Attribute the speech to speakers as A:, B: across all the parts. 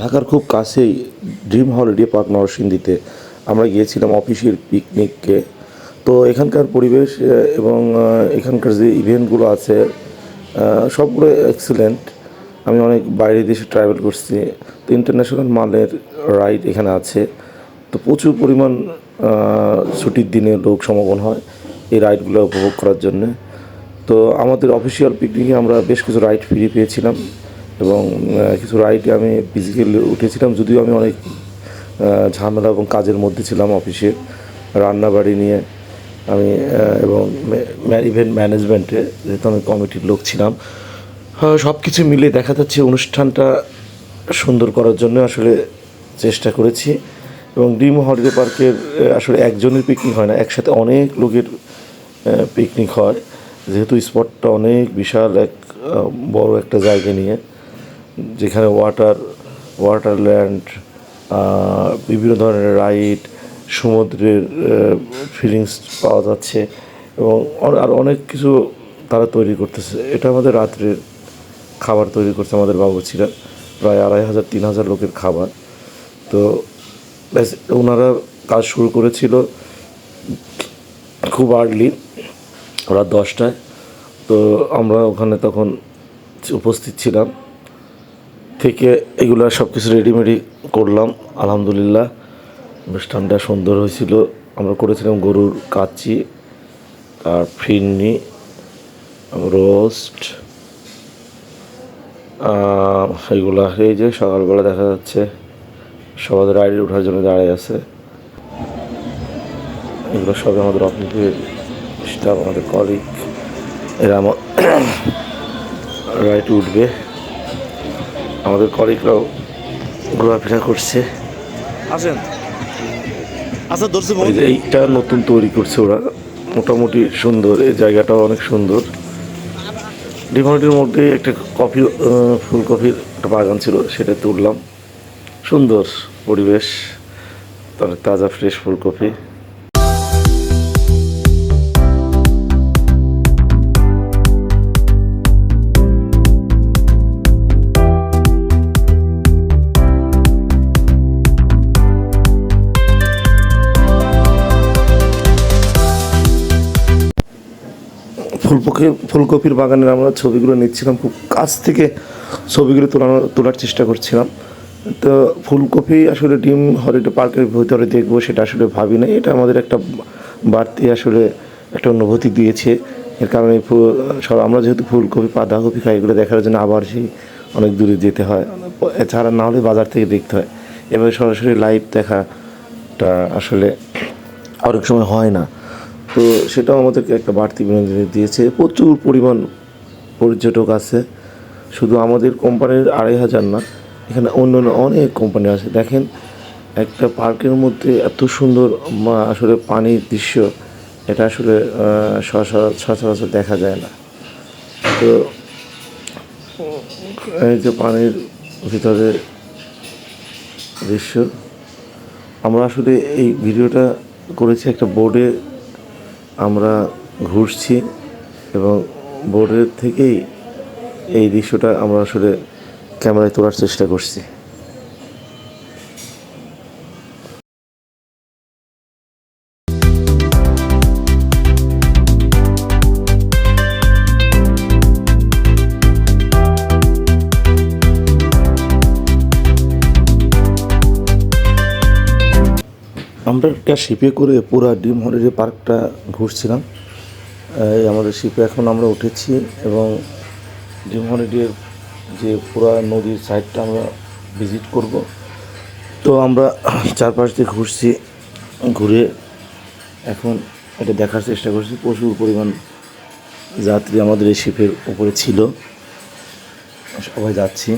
A: ঢাকার খুব কাছেই ড্রিম হলিডে পার্ক নরসিংদীতে আমরা গিয়েছিলাম অফিসের পিকনিককে। তো এখানকার পরিবেশ এবং এখানকার যে ইভেন্টগুলো আছে সবগুলো এক্সিলেন্ট আমি অনেক বাইরে দেশে ট্রাভেল করছি, তো ইন্টারন্যাশনাল মালের রাইড এখানে আছে। তো প্রচুর পরিমাণ ছুটির দিনে লোক সমাগম হয় এই রাইডগুলো উপভোগ করার জন্যে। তো আমাদের অফিসিয়াল পিকনিকে আমরা বেশ কিছু রাইড ফিরে পেয়েছিলাম। এবং কিছু রাইডে আমি ফিজিক্যালি উঠেছিলাম, যদিও আমি অনেক ঝামেলা এবং কাজের মধ্যে ছিলাম অফিসে। রান্নাবাড়ি নিয়ে আমি এবং ইভেন্ট ম্যানেজমেন্টে যেহেতু আমি কমিটির লোক ছিলাম সব কিছু মিলে দেখা যাচ্ছে অনুষ্ঠানটা সুন্দর করার জন্য আসলে চেষ্টা করেছি। এবং ড্রিম হলিডে পার্কের আসলে একজনের পিকনিক হয় না, একসাথে অনেক লোকের পিকনিক হয়। যেহেতু স্পটটা অনেক বিশাল, এক বড় একটা জায়গা নিয়ে। যেখানে ওয়াটার ওয়াটারল্যান্ড বিভিন্ন ধরনের রাইড সমুদ্রের ফিলিংস পাওয়া যাচ্ছে এবং আর অনেক কিছু তারা তৈরি করতেছে। এটা আমাদের রাত্রের খাবার তৈরি করছে আমাদের বাবুচিরা প্রায় আড়াই হাজার, তিন হাজার লোকের খাবার। তো ওনারা কাজ শুরু করেছিল খুব আর্লি রাত দশটায়। তো আমরা ওখানে তখন উপস্থিত ছিলাম। থেকে এগুলো সব কিছু রেডিমেডি করলাম। আলহামদুলিল্লাহ অনুষ্ঠানটা সুন্দর হয়েছিল। আমরা করেছিলাম গরুর কাচি আর ফিরনি, রোস্ট এগুলা। এই যে সকালবেলা দেখা যাচ্ছে, সবাই রাইডে ওঠার জন্য দাঁড়িয়ে আছে। এগুলো সব আমাদের অফিসের স্টাফ আমাদের কলিগ এরা আমার রাইড উঠবে। আমাদের কলিগরাও ঘোরাফেরা করছে।
B: আসেন। আচ্ছা ধরছি
A: এই এইটা নতুন তৈরি করছে ওরা। মোটামুটি সুন্দর এই জায়গাটাও অনেক সুন্দর। ডিমান্ডের মধ্যে একটা কফি ফুলকপির একটা বাগান ছিল সেটা তুললাম। সুন্দর পরিবেশ তার তাজা ফ্রেশ ফুলকপি। ফুলকপি ফুলকপির বাগানের আমরা ছবিগুলো নিচ্ছিলাম, খুব কাছ থেকে ছবিগুলো তোলানোর তোলার চেষ্টা করছিলাম। তো ফুলকপি আসলে ডিম হলিডে পার্কের ভিতরে দেখব, সেটা আসলে ভাবি না এটা আমাদের একটা বাড়তি আসলে একটা অনুভূতি দিয়েছে। এর কারণে সব আমরা যেহেতু ফুলকপি, বাঁধাকপি খাই, এগুলো দেখার জন্য আবার সেই অনেক দূরে যেতে হয়। এছাড়া না হলে বাজার থেকে দেখতে হয়। এভাবে সরাসরি লাইভ দেখাটা আসলে অনেক সময় হয় না। তো সেটাও আমাদেরকে একটা বাড়তি বিনোদন দিয়েছে। প্রচুর পরিমাণ পর্যটক আছে। শুধু আমাদের কোম্পানির আড়াই হাজার না, এখানে অন্য অনেক কোম্পানি আছে। দেখেন, একটা পার্কের মধ্যে এত সুন্দর আসলে পানির দৃশ্য, এটা আসলে সচরাচর দেখা যায় না। তো এই যে পানির ভিতরে দৃশ্য, আমরা আসলে এই ভিডিওটা করেছি একটা বোর্ডে আমরা ঘুরছি এবং বোর্ডের থেকেই এই দৃশ্যটা আমরা আসলে ক্যামেরায় তোলার চেষ্টা করছি। আমরা একটা শিপে করে পুরা ডিম হলিডে পার্কটা ঘুরছিলাম। এই আমাদের শিপে এখন আমরা উঠেছি এবং ডিম হলিডের যে পুরা নদীর সাইডটা আমরা ভিজিট করব। তো আমরা চারপাশ দিয়ে ঘুরছি, ঘুরে এখন এটা দেখার চেষ্টা করছি। প্রচুর পরিমাণ যাত্রী আমাদের এই শিপের উপরে ছিল। সবাই যাচ্ছি।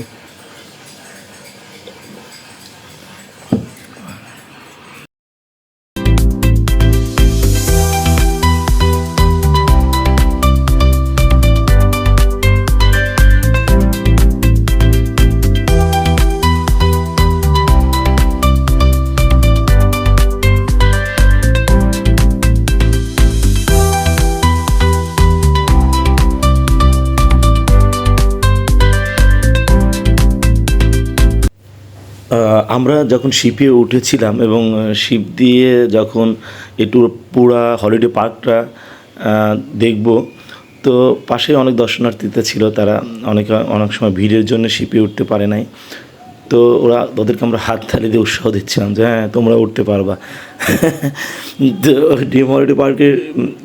A: আমরা যখন শিপে উঠেছিলাম এবং শিপ দিয়ে যখন একটু পুরা হলিডে পার্কটা দেখব, তো পাশে অনেক দর্শনার্থীতে ছিল তারা। অনেক অনেক সময় ভিড়ের জন্য শিপে উঠতে পারে নাই। তো ওরা ওদেরকে আমরা হাত তালি দিয়ে উৎসাহ দিচ্ছিলাম যে হ্যাঁ তোমরা উঠতে পারবা। তো ডিম হলিডে পার্কের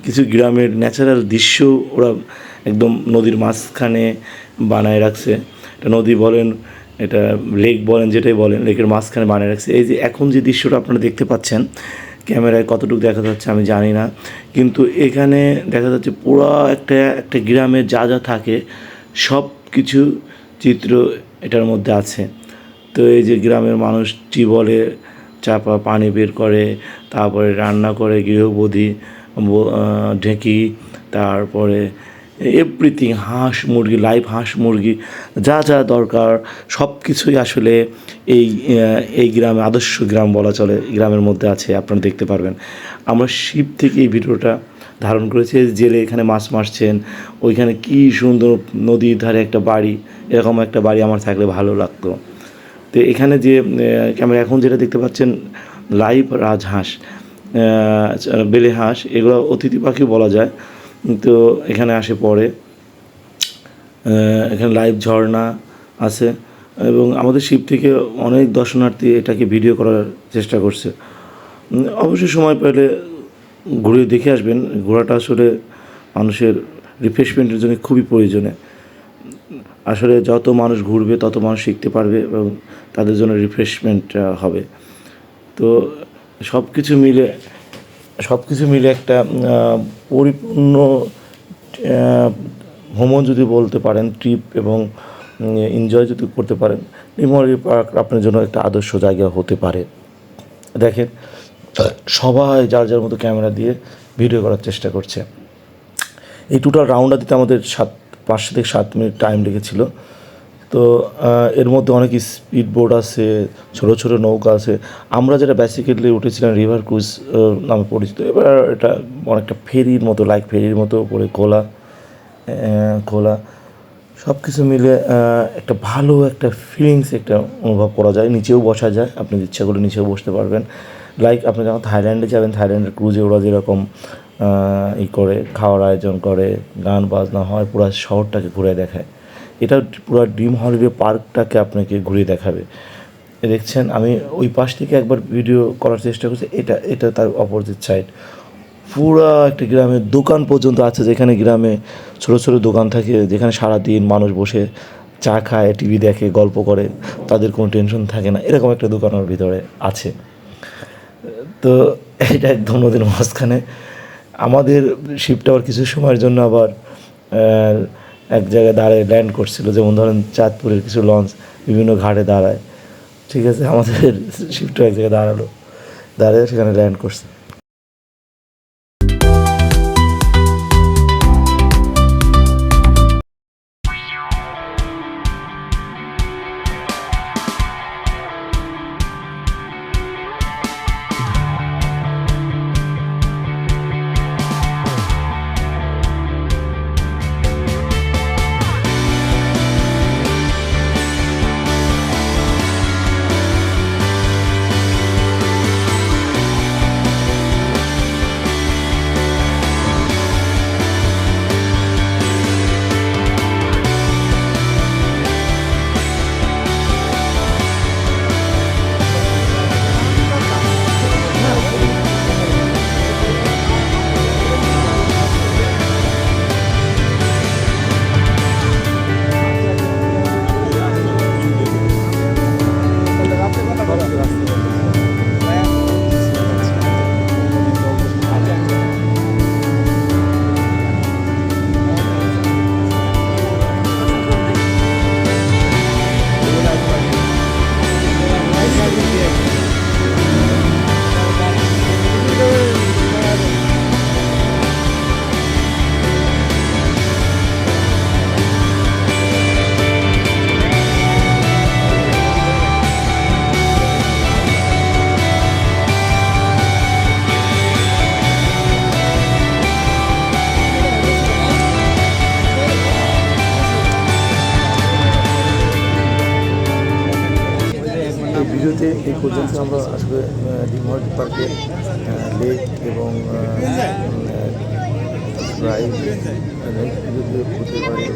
A: কিছু গ্রামের ন্যাচারাল দৃশ্য ওরা একদম নদীর মাঝখানে বানায় রাখছে। এটা নদী বলেন এটা লেক বলেন, যেটাই বলেন, লেকের মাঝখানে বানিয়ে রাখছে। এই যে এখন যে দৃশ্যটা আপনারা দেখতে পাচ্ছেন, ক্যামেরায় কতটুকু দেখা যাচ্ছে আমি জানি না, কিন্তু এখানে দেখা যাচ্ছে পুরো একটা একটা গ্রামে যা যা থাকে সব কিছু চিত্র এটার মধ্যে আছে। তো এই যে গ্রামের মানুষ টিবলে চাপা পানি বের করে, তারপরে রান্না করে গৃহবধূ ঢেঁকি, তারপরে এভরিথিং হাঁস, মুরগি লাইভ হাঁস, মুরগি, যা যা দরকার সব কিছুই আসলে এই এই গ্রামে, আদর্শ গ্রাম বলা চলে গ্রামের মধ্যে আছে, আপনারা দেখতে পারবেন। আমরা শিব থেকে এই ভিডিওটা ধারণ করেছি জেলে এখানে মাছ মারছেন, ওইখানে কি সুন্দর নদীর ধারে একটা বাড়ি, এরকম একটা বাড়ি আমার থাকলে ভালো লাগতো। তো এখানে যে ক্যামেরা এখন যেটা দেখতে পাচ্ছেন লাইভ রাজহাঁস বেলে হাঁস, এগুলো অতিথি পাখি বলা যায়। তো এখানে আসে পড়ে এখানে লাইভ ঝর্ণা আছে এবং আমাদের শিব থেকে অনেক দর্শনার্থী এটাকে ভিডিও করার চেষ্টা করছে। অবশ্যই সময় পেলে ঘুরে দেখে আসবেন। ঘোরাটা আসলে মানুষের রিফ্রেশমেন্টের জন্য খুবই প্রয়োজনে। আসলে যত মানুষ ঘুরবে, তত মানুষ শিখতে পারবে এবং তাদের জন্য রিফ্রেশমেন্ট হবে। তো সব কিছু মিলে সব কিছু মিলে একটা পরিপূর্ণ ভ্রমণ যদি বলতে পারেন ট্রিপ এবং এনজয় যদি করতে পারেন মেমোরি পার্ক আপনার জন্য একটা আদর্শ জায়গা হতে পারে। দেখেন, সবাই যার যার মতো ক্যামেরা দিয়ে ভিডিও করার চেষ্টা করছে। এই টোটাল রাউন্ডটা দিতে আমাদের সাত, পাঁচ থেকে সাত মিনিট টাইম লেগেছিল। তো এর মধ্যে অনেক স্পিড বোট আছে, ছোট ছোট নৌকা আছে। আমরা যেটা বেসিক্যালি উঠেছিলাম রিভার ক্রুজ নামে পরিচিত। এবার এটা অনেকটা ফেরির মতো লাইক ফেরির মতো উপরে খোলা খোলা। সব কিছু মিলে একটা ভালো একটা ফিলিংস একটা অনুভব করা যায়। নিচেও বসা যায়, আপনি ইচ্ছা করলে নিচেও বসতে পারবেন। লাইক আপনি যখন থাইল্যান্ডে যাবেন, থাইল্যান্ডের ক্রুজে ওরা যেরকম ই করে, খাওয়ার আয়োজন করে, গান বাজনা হয়, পুরো শহরটাকে ঘুরে দেখায়। এটা পুরো ড্রিম হলিডে পার্কটাকে আপনাকে ঘুরিয়ে দেখাবে। দেখছেন, আমি ওই পাশ থেকে একবার ভিডিও করার চেষ্টা করছি, এটা এটা তার অপোজিট সাইড পুরা একটা গ্রামের দোকান পর্যন্ত আছে যেখানে গ্রামে ছোটো ছোটো দোকান থাকে, যেখানে সারাদিন মানুষ বসে চা খায়, টিভি দেখে, গল্প করে, তাদের কোনো টেনশন থাকে না। এরকম একটা দোকানের ভিতরে আছে। তো এটা একদম নদীর মাঝখানে। আমাদের শিপটা আবার কিছু সময়ের জন্য আবার এক জায়গায় দাঁড়ায় ল্যান্ড করছিল। যেমন ধরেন চাঁদপুরের কিছু লঞ্চ বিভিন্ন ঘাটে দাঁড়ায়। ঠিক আছে? আমাদের শিপটা এক জায়গায় দাঁড়াল। দাঁড়িয়ে সেখানে ল্যান্ড করছে। পর্যন্ত আমরা আসলে ডিম ওয়াটার পার্কের লেক এবং ড্রাইভ হতে পারি।